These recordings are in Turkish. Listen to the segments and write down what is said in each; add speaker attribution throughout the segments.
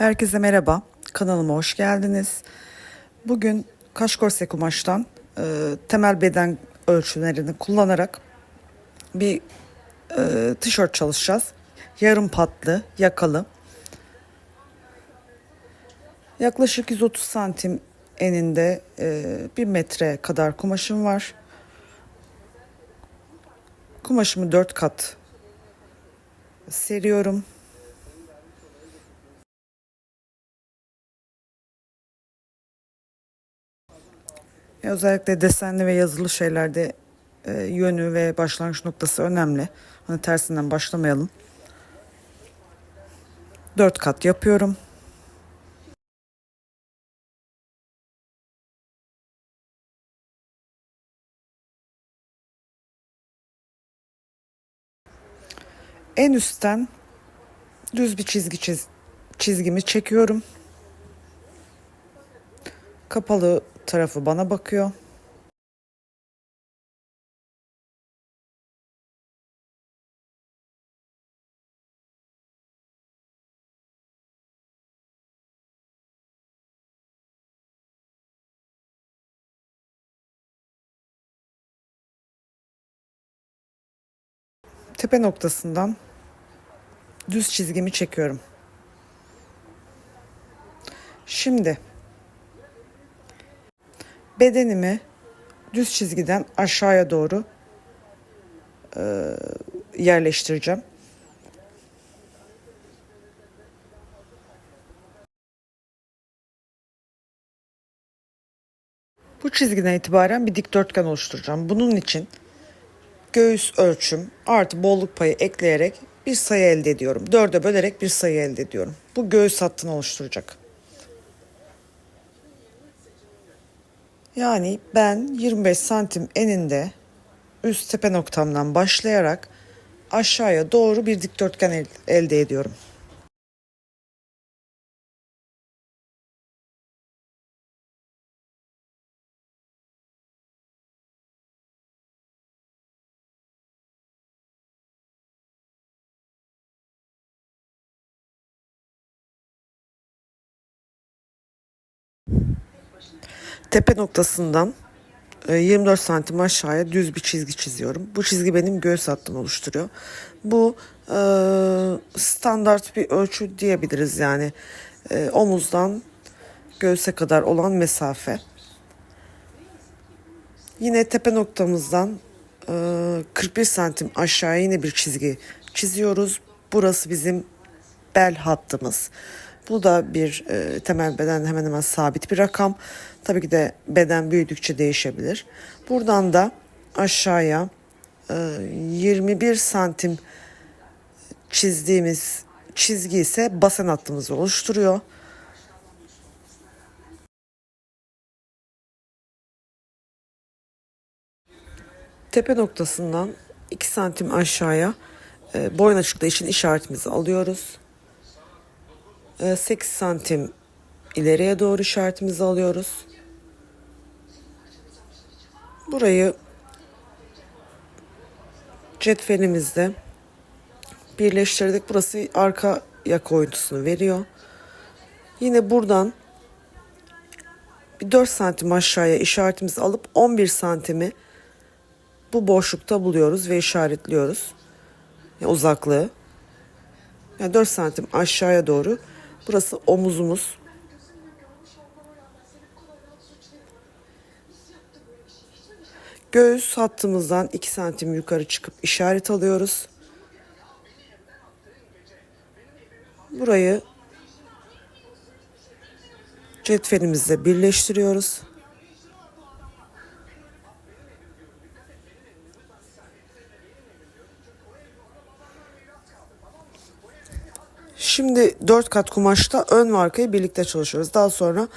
Speaker 1: Herkese merhaba. Kanalıma hoş geldiniz. Bugün kaşkorse kumaştan e, temel beden ölçülerini kullanarak bir e, tişört çalışacağız. Yarım patlı, yakalı. Yaklaşık 130 santim eninde e, 1 metre kadar kumaşım var. Kumaşımı 4 kat seriyorum. Özellikle desenli ve yazılı şeylerde e, yönü ve başlangıç noktası önemli. Hani tersinden başlamayalım. Dört kat yapıyorum. En üstten düz bir çizgi çiz, çizgimi çekiyorum. Kapalı tarafı bana bakıyor. Tepe noktasından düz çizgimi çekiyorum. Şimdi bedenimi düz çizgiden aşağıya doğru e, yerleştireceğim. Bu çizgiden itibaren bir dikdörtgen oluşturacağım. Bunun için göğüs ölçüm artı bolluk payı ekleyerek bir sayı elde ediyorum. Dörde bölerek bir sayı elde ediyorum. Bu göğüs hattını oluşturacak. Yani ben 25 santim eninde üst tepe noktamdan başlayarak aşağıya doğru bir dikdörtgen el- elde ediyorum. Tepe noktasından e, 24 santim aşağıya düz bir çizgi çiziyorum. Bu çizgi benim göğüs hattımı oluşturuyor. Bu e, standart bir ölçü diyebiliriz yani E, omuzdan göğüse kadar olan mesafe. Yine tepe noktamızdan e, 41 santim aşağıya yine bir çizgi çiziyoruz. Burası bizim bel hattımız. Bu da bir e, temel beden hemen hemen sabit bir rakam. Tabii ki de beden büyüdükçe değişebilir. Buradan da aşağıya e, 21 santim çizdiğimiz çizgi ise basen hattımızı oluşturuyor. Tepe noktasından 2 santim aşağıya e, boyun açıklığı için işaretimizi alıyoruz. E, 8 santim ileriye doğru işaretimizi alıyoruz. Burayı cetvelimizde birleştirdik. Burası arka yaka oyuntusunu veriyor. Yine buradan bir 4 santim aşağıya işaretimizi alıp 11 santimi bu boşlukta buluyoruz ve işaretliyoruz. Yani uzaklığı. Yani 4 santim aşağıya doğru. Burası omuzumuz. Göğüs hattımızdan 2 santim yukarı çıkıp işaret alıyoruz. Burayı cetvelimizle birleştiriyoruz. Şimdi 4 kat kumaşta ön ve arkayı birlikte çalışıyoruz. Daha sonra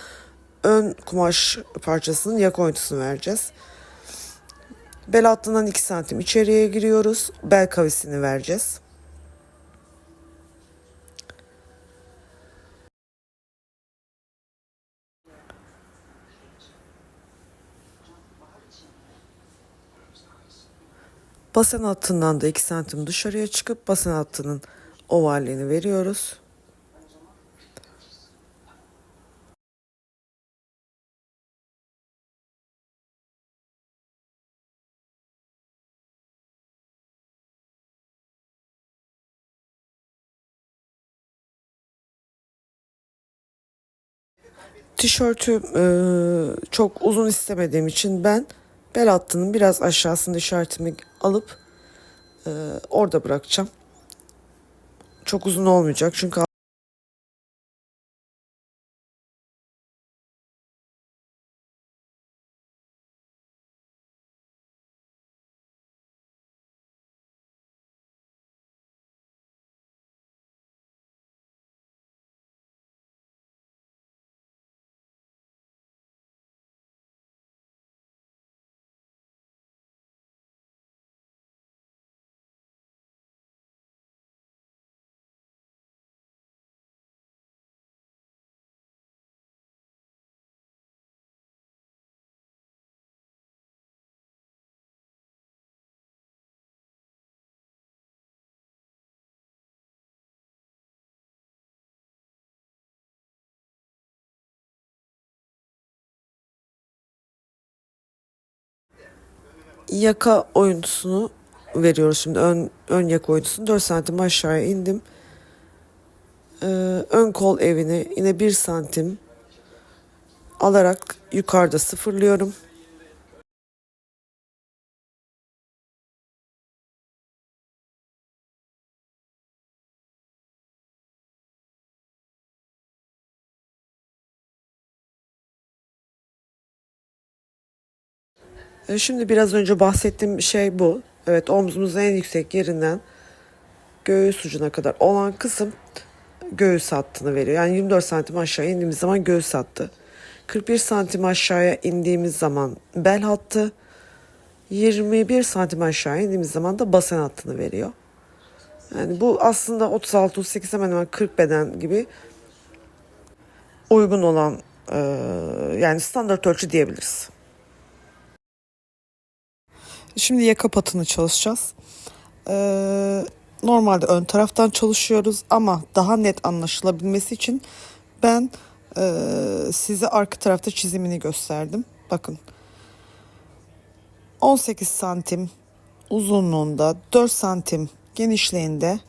Speaker 1: ön kumaş parçasının yaka oyuntusunu vereceğiz. Bel hattından 2 santim içeriye giriyoruz. Bel kavisini vereceğiz. Basen hattından da 2 santim dışarıya çıkıp basen hattının ovalliğini veriyoruz. Tişörtü e, çok uzun istemediğim için ben bel hattının biraz aşağısında işaretimi alıp e, orada bırakacağım. Çok uzun olmayacak çünkü yaka oyuntusunu veriyoruz şimdi. Ön, ön yaka oyuntusunu 4 santim aşağıya indim. Ee, ön kol evini yine 1 santim alarak yukarıda sıfırlıyorum. Şimdi biraz önce bahsettiğim şey bu. Evet omzumuzun en yüksek yerinden göğüs ucuna kadar olan kısım göğüs hattını veriyor. Yani 24 santim aşağı indiğimiz zaman göğüs hattı. 41 santim aşağıya indiğimiz zaman bel hattı. 21 santim aşağı indiğimiz zaman da basen hattını veriyor. Yani bu aslında 36-38 hemen hemen 40 beden gibi uygun olan e, yani standart ölçü diyebiliriz. Şimdi yaka patını çalışacağız. Ee, normalde ön taraftan çalışıyoruz ama daha net anlaşılabilmesi için ben e, size arka tarafta çizimini gösterdim. Bakın 18 santim uzunluğunda 4 santim genişliğinde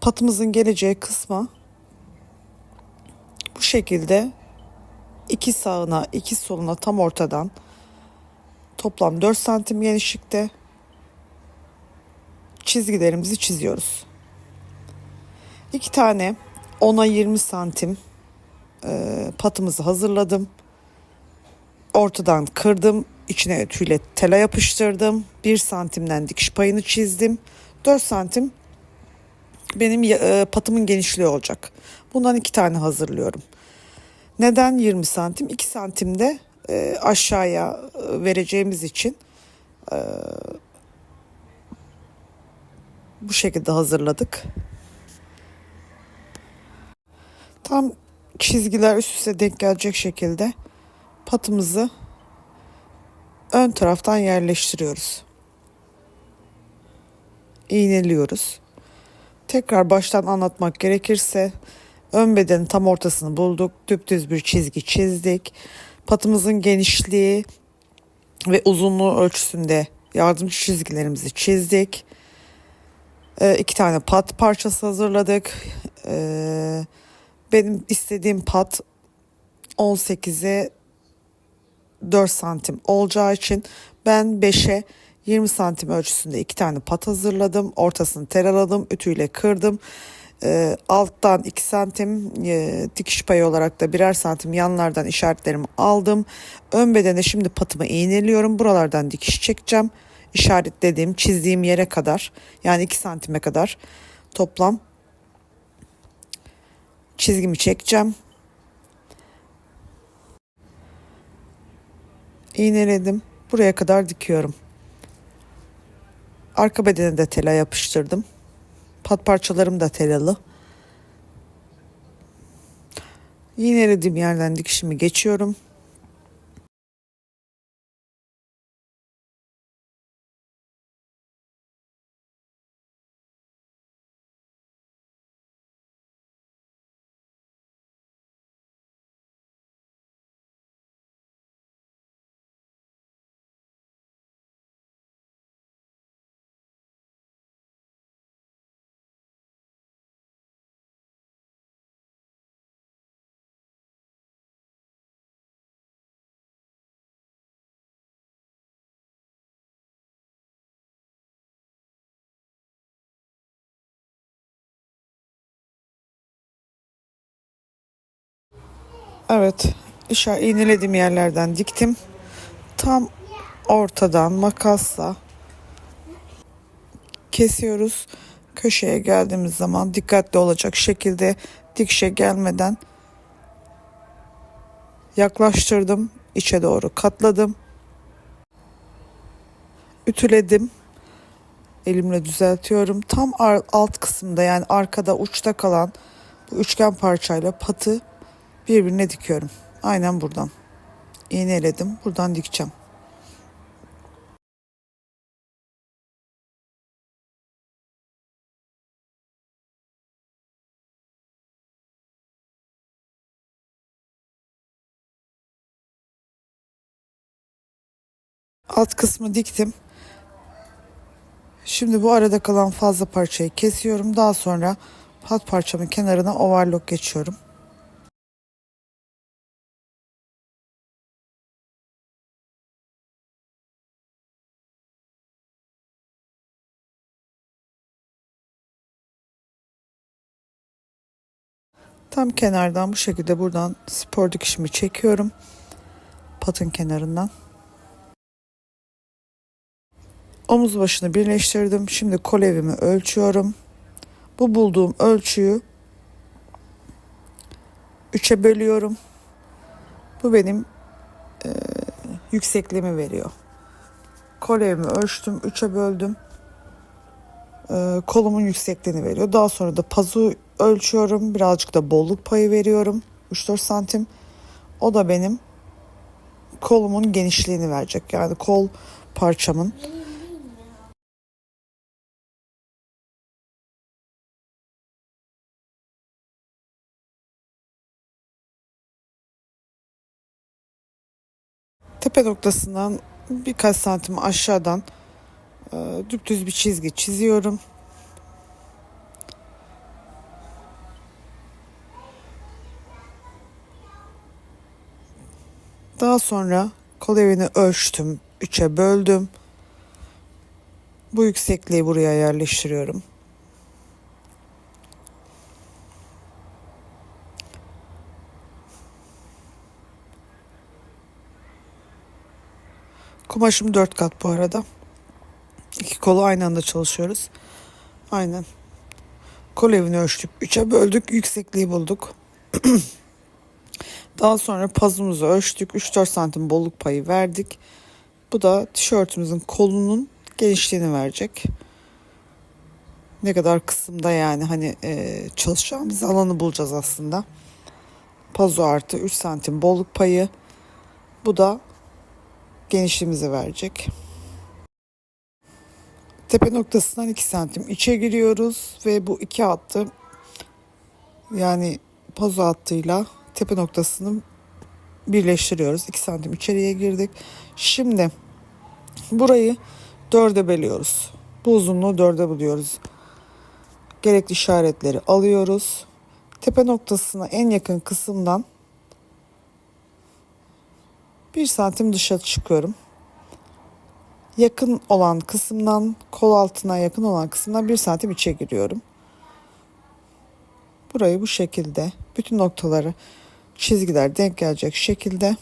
Speaker 1: patımızın geleceği kısma bu şekilde iki sağına iki soluna tam ortadan toplam 4 santim genişlikte çizgilerimizi çiziyoruz. İki tane 10'a 20 santim e, patımızı hazırladım. Ortadan kırdım. içine tüyle tela yapıştırdım. 1 santimden dikiş payını çizdim. 4 santim benim e, patımın genişliği olacak. Bundan iki tane hazırlıyorum. Neden 20 santim? 2 santimde e, aşağıya e, vereceğimiz için e, bu şekilde hazırladık. Tam çizgiler üst üste denk gelecek şekilde patımızı ön taraftan yerleştiriyoruz. İğneliyoruz. Tekrar baştan anlatmak gerekirse ön bedenin tam ortasını bulduk. Düptüz bir çizgi çizdik. Patımızın genişliği ve uzunluğu ölçüsünde yardımcı çizgilerimizi çizdik. Ee, iki tane pat parçası hazırladık. Ee, benim istediğim pat 18'e 4 santim olacağı için ben 5'e 20 santim ölçüsünde iki tane pat hazırladım. Ortasını teraladım, ütüyle kırdım. E, alttan 2 santim e, dikiş payı olarak da birer santim yanlardan işaretlerimi aldım. Ön bedene şimdi patımı iğneliyorum. Buralardan dikiş çekeceğim. İşaretlediğim, çizdiğim yere kadar yani 2 santime kadar toplam çizgimi çekeceğim. İğneledim. Buraya kadar dikiyorum. Arka bedene de tela yapıştırdım. Pat parçalarım da telalı. İğnelediğim yerden dikişimi geçiyorum. Evet, aşağı iğnelediğim yerlerden diktim. Tam ortadan makasla kesiyoruz. Köşeye geldiğimiz zaman dikkatli olacak şekilde dikişe gelmeden yaklaştırdım. içe doğru katladım. Ütüledim. Elimle düzeltiyorum. Tam alt kısımda yani arkada uçta kalan bu üçgen parçayla patı birbirine dikiyorum. Aynen buradan. İğneledim. Buradan dikeceğim. Alt kısmı diktim. Şimdi bu arada kalan fazla parçayı kesiyorum. Daha sonra pat parçamın kenarına overlock geçiyorum. Tam kenardan bu şekilde buradan spor dikişimi çekiyorum. Patın kenarından. Omuz başını birleştirdim. Şimdi kol evimi ölçüyorum. Bu bulduğum ölçüyü 3'e bölüyorum. Bu benim e, yüksekliğimi veriyor. Kol evimi ölçtüm, 3'e böldüm. E, kolumun yüksekliğini veriyor. Daha sonra da pazu ölçüyorum. Birazcık da bolluk payı veriyorum. 3-4 santim. O da benim kolumun genişliğini verecek. Yani kol parçamın tepe noktasından birkaç santim aşağıdan e, düz bir çizgi çiziyorum. Daha sonra kol evini ölçtüm. Üçe böldüm. Bu yüksekliği buraya yerleştiriyorum. Kumaşım dört kat bu arada. İki kolu aynı anda çalışıyoruz. Aynen. Kol evini ölçtük. Üçe böldük. Yüksekliği bulduk. Daha sonra pazımızı ölçtük. 3-4 santim bolluk payı verdik. Bu da tişörtümüzün kolunun genişliğini verecek. Ne kadar kısımda yani hani e, çalışacağımız alanı bulacağız aslında. Pazo artı 3 santim bolluk payı. Bu da genişliğimizi verecek. Tepe noktasından 2 santim içe giriyoruz ve bu iki hattı yani pazo hattıyla tepe noktasını birleştiriyoruz. 2 santim içeriye girdik. Şimdi burayı dörde bölüyoruz. Bu uzunluğu dörde buluyoruz. Gerekli işaretleri alıyoruz. Tepe noktasına en yakın kısımdan 1 santim dışa çıkıyorum. Yakın olan kısımdan kol altına yakın olan kısımdan 1 santim içe giriyorum. Burayı bu şekilde bütün noktaları çizgiler denk gelecek şekilde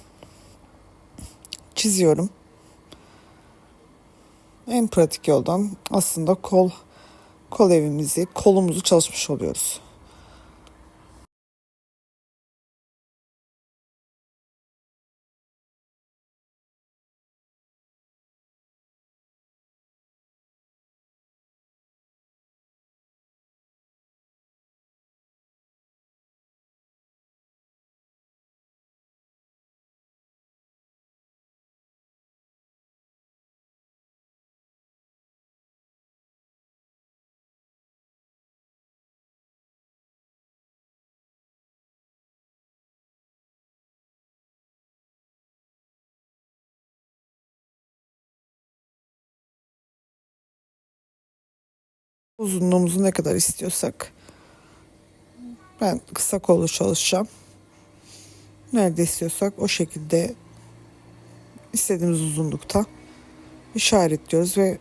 Speaker 1: çiziyorum. En pratik yoldan aslında kol kol evimizi, kolumuzu çalışmış oluyoruz. Uzunluğumuzu ne kadar istiyorsak ben kısa kollu çalışacağım. Nerede istiyorsak o şekilde istediğimiz uzunlukta işaretliyoruz ve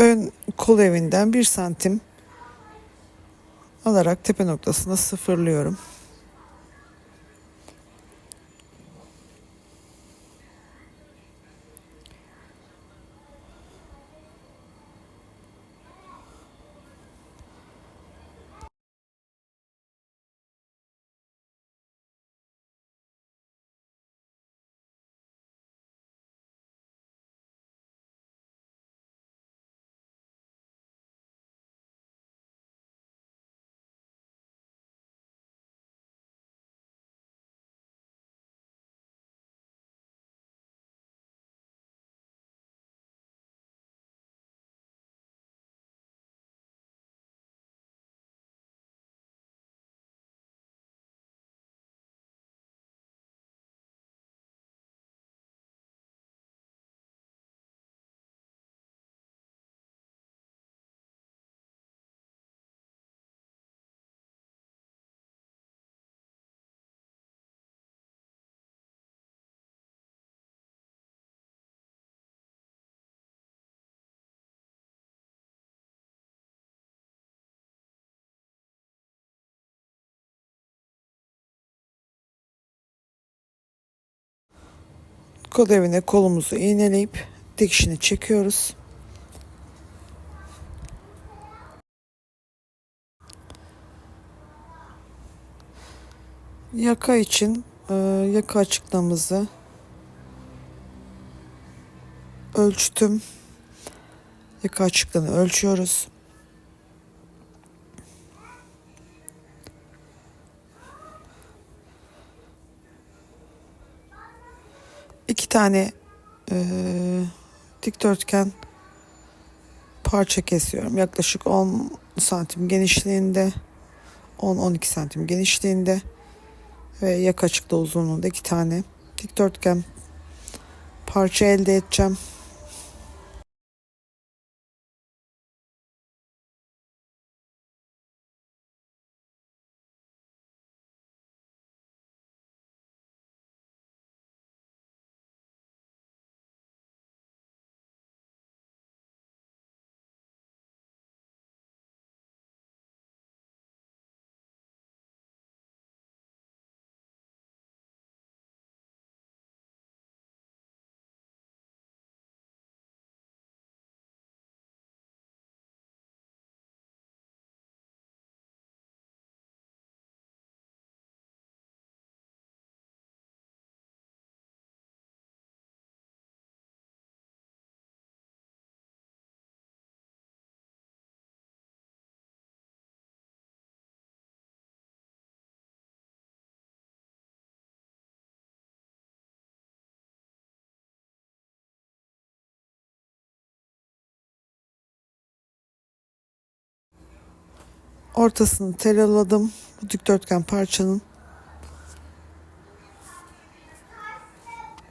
Speaker 2: ön kol evinden bir santim alarak tepe noktasına sıfırlıyorum. Kol evine kolumuzu iğneleyip dikişini çekiyoruz. Yaka için e, yaka açıklamamızı ölçtüm. Yaka açıklığını ölçüyoruz. Tane e, dikdörtgen parça kesiyorum. Yaklaşık 10 santim genişliğinde, 10-12 santim genişliğinde ve yak uzunluğunda iki tane dikdörtgen parça elde edeceğim. Ortasını telaladım. Bu dikdörtgen parçanın.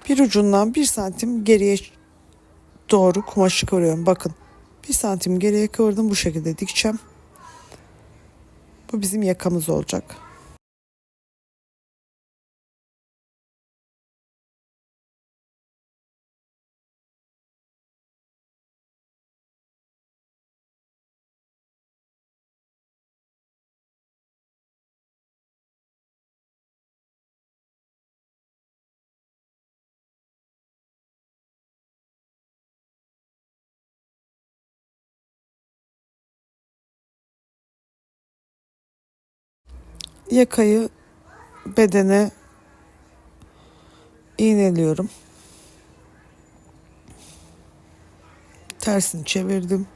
Speaker 2: Bir ucundan bir santim geriye doğru kumaşı kıvırıyorum. Bakın. Bir santim geriye kıvırdım. Bu şekilde dikeceğim. Bu bizim yakamız olacak. Yakayı bedene iğneliyorum. Tersini çevirdim.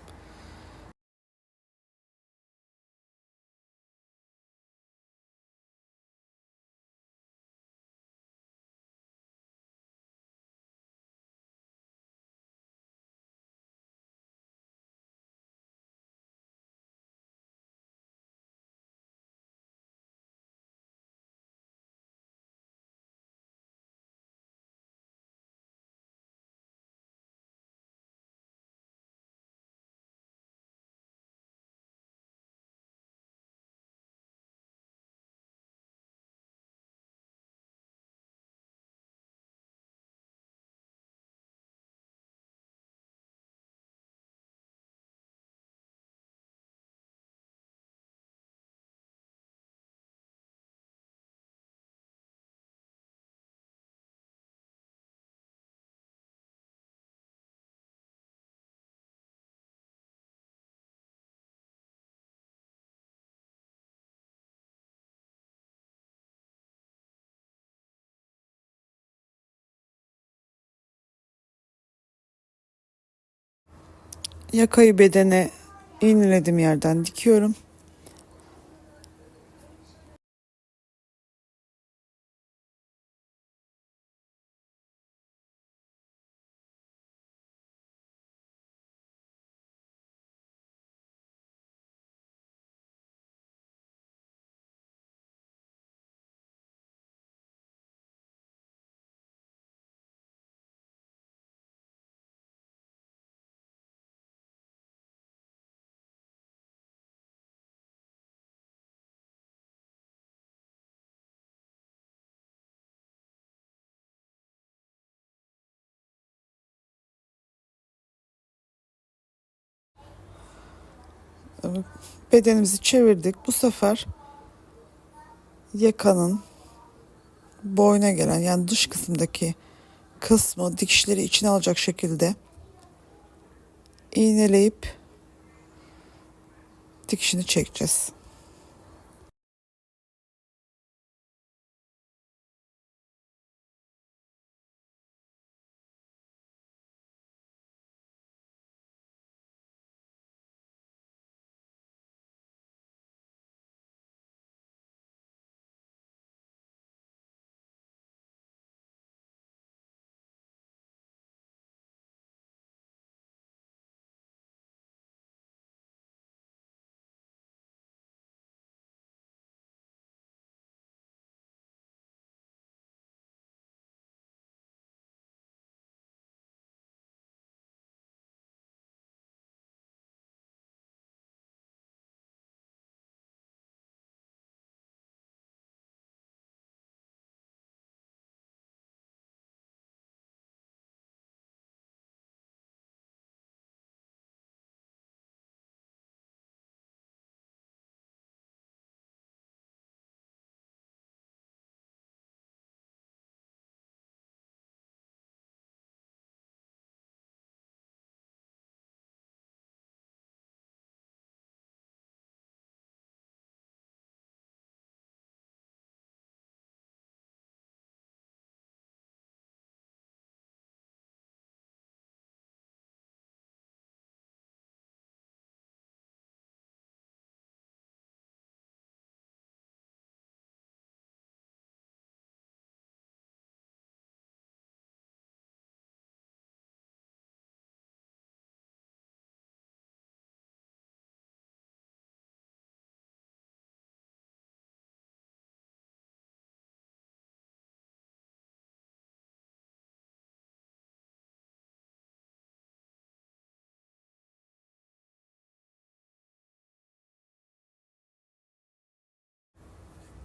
Speaker 2: Yakayı bedene iğnelediğim yerden dikiyorum. Bedenimizi çevirdik. Bu sefer yakanın boyuna gelen yani dış kısımdaki kısmı dikişleri içine alacak şekilde iğneleyip dikişini çekeceğiz.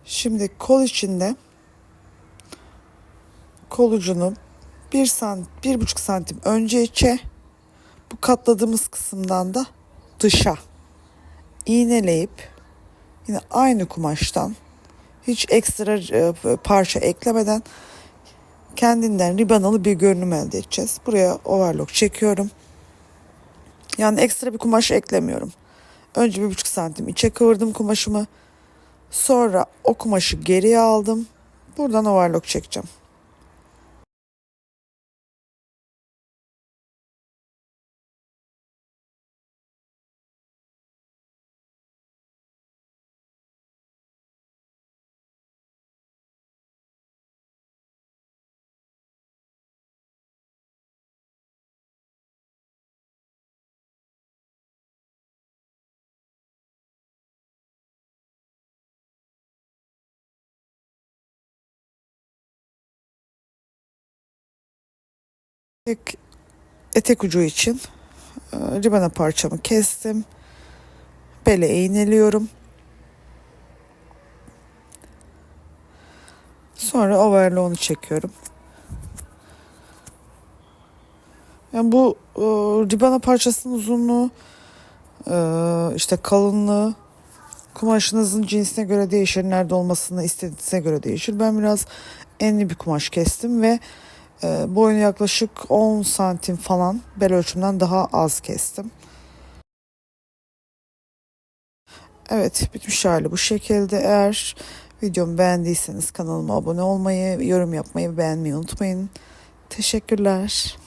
Speaker 2: Şimdi kol içinde kol ucunu bir sant, bir buçuk santim önce içe bu katladığımız kısımdan da dışa iğneleyip yine aynı kumaştan hiç ekstra e, parça eklemeden kendinden ribanalı bir görünüm elde edeceğiz. Buraya overlock çekiyorum. Yani ekstra bir kumaş eklemiyorum. Önce bir buçuk santim içe kıvırdım kumaşımı. Sonra o kumaşı geriye aldım. Buradan overlock çekeceğim. Tek etek ucu için e, ribana parçamı kestim. Bele iğneliyorum. Sonra overlock'unu çekiyorum. Yani bu e, ribana parçasının uzunluğu e, işte kalınlığı kumaşınızın cinsine göre değişir. Nerede olmasını istediğinize göre değişir. Ben biraz enli bir kumaş kestim ve e, boyunu yaklaşık 10 santim falan bel ölçümden daha az kestim. Evet bitmiş hali bu şekilde. Eğer videomu beğendiyseniz kanalıma abone olmayı, yorum yapmayı, beğenmeyi unutmayın. Teşekkürler.